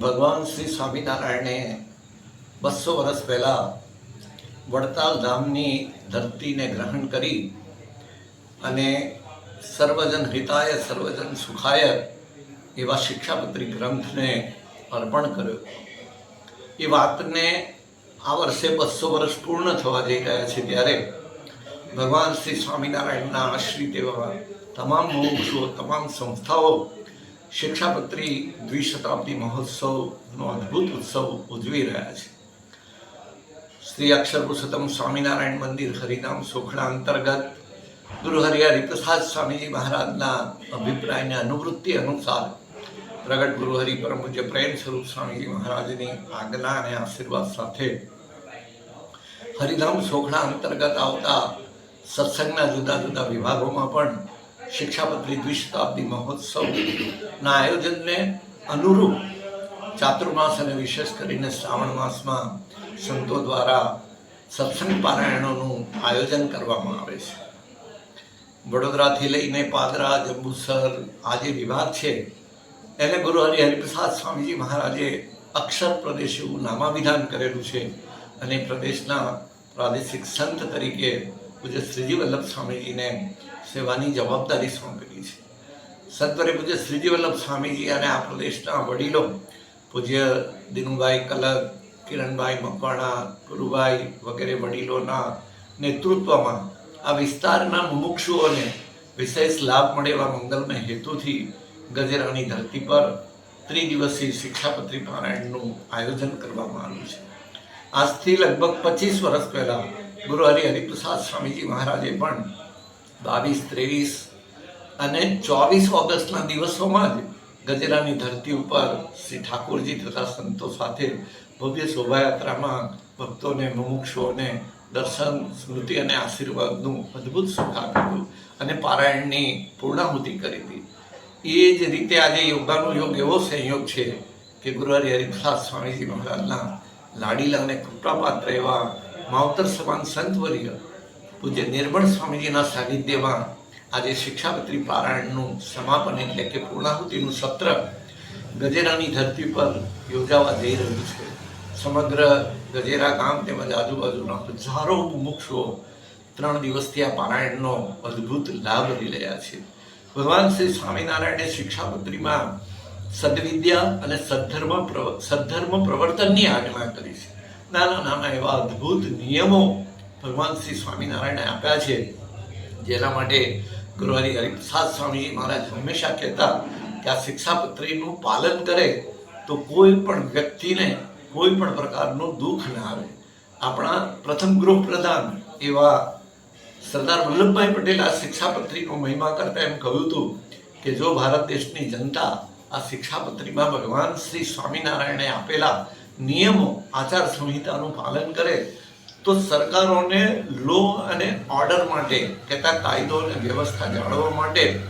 ભગવાન શ્રી સ્વામિનારાયણે બસો વર્ષ પહેલાં વડતાલ ધામની ધરતીને ગ્રહણ કરી અને સર્વજન હિતાય, સર્વજન સુખાય એવા શિક્ષાપત્રી ગ્રંથને અર્પણ કર્યો. એ વાતને આ વર્ષે બસો વર્ષ પૂર્ણ થવા જઈ રહ્યા છે ત્યારે ભગવાન શ્રી સ્વામિનારાયણના આશ્રિત એવા તમામ મોક્ષો, તમામ સંસ્થાઓ શિક્ષાપત્રી દ્વિશતાબ્દી મહોત્સવનો અદ્ભુત ઉત્સવ ઉજવી રહ્યા છે. શ્રી અક્ષર પુરુષોત્તમ સ્વામિનારાયણ મંદિર હરિનામ સોખડા અંતર્ગત ગુરુ હરિપ્રસાદ સ્વામીજી મહારાજના અભિપ્રાયને અનુવૃત્તિ અનુસાર પ્રગટ ગુરુ હરિ પરમ પૂજ્ય પ્રેમ સ્વરૂપ સ્વામીજી મહારાજની આજ્ઞા અને આશીર્વાદ સાથે હરિધામ સોખડા અંતર્ગત આવતા સત્સંગના જુદા જુદા વિભાગોમાં પણ શિક્ષાપત્રી દ્વિશતાબ્દી મહોત્સવના આયોજનને અનુરૂપ ચાતુર્માસ અને વિશેષ કરીને શ્રાવણ માસમાં સંતો દ્વારા સત્સંગ પારાયણોનું આયોજન કરવામાં આવે છે. વડોદરાથી લઈને પાદરા, જંબુસર, આ જે વિભાગ છે, એને ગુરુ હરિ હરિપ્રસાદ સ્વામીજી મહારાજે અક્ષર પ્રદેશ એવું નામાવિધાન કરેલું છે અને પ્રદેશના પ્રાદેશિક સંત તરીકે પૂજ્ય શ્રીજી વલ્લભ સ્વામીજીને સેવાની જવાબદારી સોંપેલી છે. સત્વરે પૂજ્ય શ્રીજી વલ્લભ સ્વામીજી અને આ પ્રદેશના વડીલો પૂજ્ય દિનુભાઈ કલર, કિરણભાઈ મકવાણા, ગુરુભાઈ વગેરે વડીલોના નેતૃત્વમાં આ વિસ્તારના મુમુક્ષુઓને વિશેષ લાભ મળે એવા મંગલમય હેતુથી ગજેરાની ધરતી પર ત્રિદિવસીય શિક્ષાપત્રી પારાયણનું આયોજન કરવામાં આવ્યું છે. આજથી લગભગ પચીસ વર્ષ પહેલા ગુરુ હરિહરિપ્રસાદ સ્વામીજી મહારાજે પણ બાવીસ, ત્રેવીસ અને ચોવીસ ઓગસ્ટના દિવસોમાં જ ગજરાની ધરતી ઉપર શ્રી ઠાકોરજી તથા સંતો સાથે ભવ્ય શોભાયાત્રામાં ભક્તોને મુમુક્ષોને દર્શન, સ્મૃતિ અને આશીર્વાદનું અદ્ભુત સુખ આપ્યું અને પારાયણની પૂર્ણાહુતિ કરી હતી. એ જ રીતે આજે યોગાનો યોગ એવો સંયોગ છે કે ગુરુ હરિહરિપ્રસાદ સ્વામીજી મહારાજના લાડીલા અને કૃપાપાત્ર એવા માવતર સમાન સંતવર્ય પૂજ્ય નિર્મળ સ્વામીજીના સાનિધ્યમાં આજે શિક્ષાપત્રી પારાયણનું સમાપન એટલે કે પૂર્ણાહુતિનું સત્ર ગજેરાની ધરતી પર યોજાવા જઈ રહ્યું છે. સમગ્ર ગજેરા ગામ તેમજ આજુબાજુના હજારો મુમુક્ષુઓ ત્રણ દિવસથી આ પારાયણનો અદ્ભુત લાભ લઈ રહ્યા છે. ભગવાન શ્રી સ્વામિનારાયણે શિક્ષાપત્રીમાં સદવિદ્યા અને સદ્ધર્મ પ્રવ- સદ્ધર્મ પ્રવર્તનની આજ્ઞા કરી છે. નાના નાના એવા અદ્ભુત નિયમો ભગવાન શ્રી સ્વામિનારાયણે આપ્યા છે. જેના માટે ગુરુવારી હરિ હરિપ્રસાદ સ્વામીજી મહારાજ હંમેશા કહેતા કે આ શિક્ષાપત્રીનું પાલન કરે તો કોઈ પણ વ્યક્તિને કોઈ પણ પ્રકારનું દુઃખ ના આવે. આપણા પ્રથમ ગૃહપ્રધાન એવા સરદાર વલ્લભભાઈ પટેલ આ શિક્ષાપત્રીનો મહિમા કરતા એમ કહ્યું હતું કે જો ભારત દેશની જનતા આ શિક્ષાપત્રીમાં ભગવાન શ્રી સ્વામિનારાયણે આપેલા નિયમો, આચાર સંહિતાનું પાલન કરે, તો સરકારોને લો અને ઓર્ડર માટે, કહેતા કાયદો અને વ્યવસ્થા જાળવવા માટે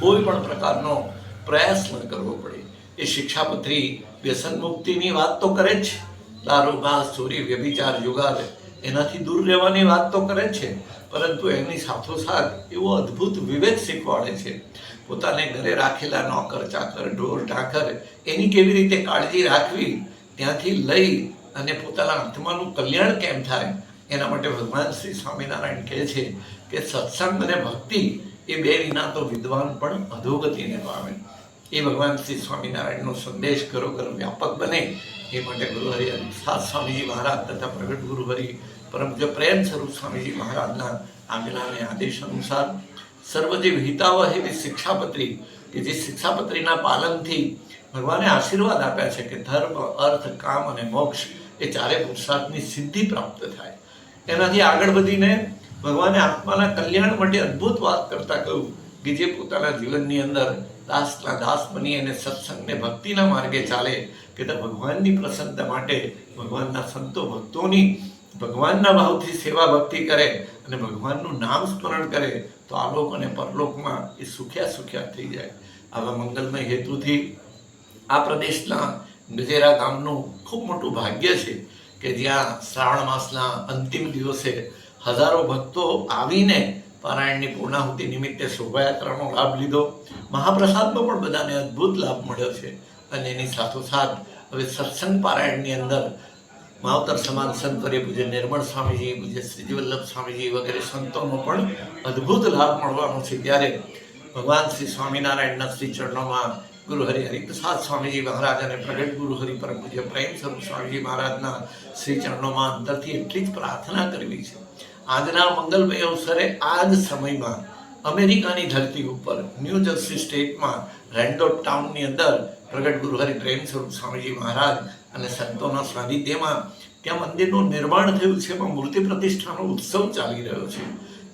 કોઈ પણ પ્રકારનો પ્રયાસ ન કરવો પડે. એ શિક્ષાપત્રી વ્યસન મુક્તિની વાત તો કરે જ. છે દારૂ ચોરી, વ્યભિચાર, જુગાર, એનાથી દૂર રહેવાની વાત તો કરે છે. પરંતુ એની સાથોસાથ એવો અદ્ભુત વિવેક શીખવાડે છે. પોતાને ઘરે રાખેલા નોકર, ચાકર, ઢોર, ઢાકર, એની કેવી રીતે કાળજી રાખવી? ત્યાંથી લઈ અને પોતાના આત્માનું કલ્યાણ કેમ થાય? એના માટે ભગવાન શ્રી સ્વામિનારાયણ કહે છે કે સત્સંગ અને ભક્તિ એ બે વિના તો વિદ્વાન પણ અધોગતિને પામે. એ ભગવાન શ્રી સ્વામિનારાયણનો સંદેશ ઘરોઘર વ્યાપક બને. એ માટે ગુરુહરિ સાત સ્વામીજી મહારાજ તથા પ્રગટ ગુરુહરિ હરિ પ્રેમ સ્વરૂપ સ્વામીજી મહારાજના આજ્ઞાને આદેશ અનુસાર સર્વજી હિતાવહ એવી શિક્ષાપત્રી કે જે શિક્ષાપત્રીના પાલનથી ભગવાને આશીર્વાદ આપ્યા છે કે ધર્મ, અર્થ, કામ અને મોક્ષ એ ચારે પુરુષાર્થની સિદ્ધિ પ્રાપ્ત થાય. એનાથી આગળ વધીને ભગવાને આત્માના કલ્યાણ માટે અદ્ભુત વાત કરતા કહ્યું કે જે પોતાના જીવનની અંદર દાસના દાસ બની અને સત્સંગને ભક્તિના માર્ગે ચાલે કે તે ભગવાનની પ્રસન્નતા માટે ભગવાનના સંતો ભક્તોની ભગવાનના ભાવથી સેવા ભક્તિ કરે અને ભગવાનનું નામ સ્મરણ કરે તો આલોક અને પરલોકમાં એ સુખ્યા સુખ્યા થઈ જાય. આવા મંગલમય હેતુથી આ પ્રદેશના ગજેરા ગામનું ખૂબ મોટું ભાગ્ય છે કે જ્યાં શ્રાવણ માસના અંતિમ દિવસે હજારો ભક્તો આવીને પારાયણની પૂર્ણાહુતિ નિમિત્તે શોભાયાત્રાનો લાભ લીધો. મહાપ્રસાદનો પણ બધાને અદ્ભુત લાભ મળ્યો છે અને એની સાથોસાથ હવે સત્સંગ પારાયણની અંદર માવતર સમાન સંતોરે પૂજ્ય નિર્મળ સ્વામીજી, પૂજ્ય શ્રીજી વલ્લભ સ્વામીજી વગેરે સંતોનો પણ અદ્ભુત લાભ મળવાનો છે. ત્યારે ભગવાન શ્રી સ્વામિનારાયણના શ્રી ચરણોમાં ગુરુ હરિ હરિપ્રસાદ સ્વામીજી મહારાજ અને પ્રગટ ગુરુ હરિ પરમ પૂજ્ય પ્રેમ સ્વરૂપ સ્વામીજી મહારાજના શ્રી ચરણોમાં અંતરથી એટલી જ પ્રાર્થના કરવી છે. આજના મંગલમય અવસરે આ જ સમયમાં અમેરિકાની ધરતી ઉપર ન્યૂ જર્સી સ્ટેટમાં રેન્ડોટ ટાઉનની અંદર પ્રગટ ગુરુ હરિ પ્રેમ સ્વરૂપ સ્વામીજી મહારાજ અને સંતોના સાનિધ્યમાં ત્યાં મંદિરનું નિર્માણ થયું છે, એમાં મૂર્તિ પ્રતિષ્ઠાનો ઉત્સવ ચાલી રહ્યો છે.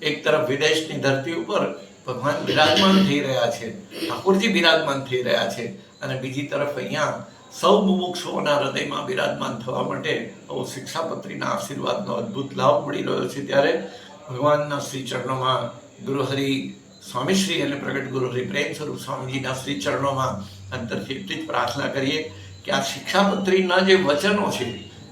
એક તરફ વિદેશની ધરતી ઉપર ભગવાન બિરાજમાન થઈ રહ્યા છે, ઠાકોરજી બિરાજમાન થઈ રહ્યા છે અને બીજી તરફ અહીંયા સૌ મુમુક્ષુઓના હૃદયમાં બિરાજમાન થવા માટે આવો શિક્ષાપત્રીના આશીર્વાદનો અદ્ભુત લાભ મળી રહ્યો છે. ત્યારે ભગવાનના શ્રી ચરણોમાં ગુરુહરિ સ્વામીશ્રી અને પ્રગટ ગુરુહરિ પ્રેમ સ્વરૂપ સ્વામીજીના શ્રી ચરણોમાં અંતરથી એટલી જ પ્રાર્થના કરીએ કે આ શિક્ષાપત્રીના જે વચનો છે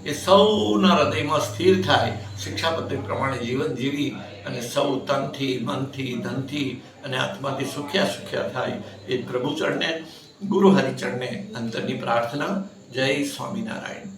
એ સૌના હૃદયમાં સ્થિર થાય. શિક્ષાપત્રી પ્રમાણે જીવન જીવી અને સૌ તનથી, મનથી, ધનથી અને આત્માથી સુખ્યા સુખ્યા થાય એ પ્રભુચરણને ગુરુ હરિચરણને અંતરની પ્રાર્થના. જય સ્વામિનારાયણ.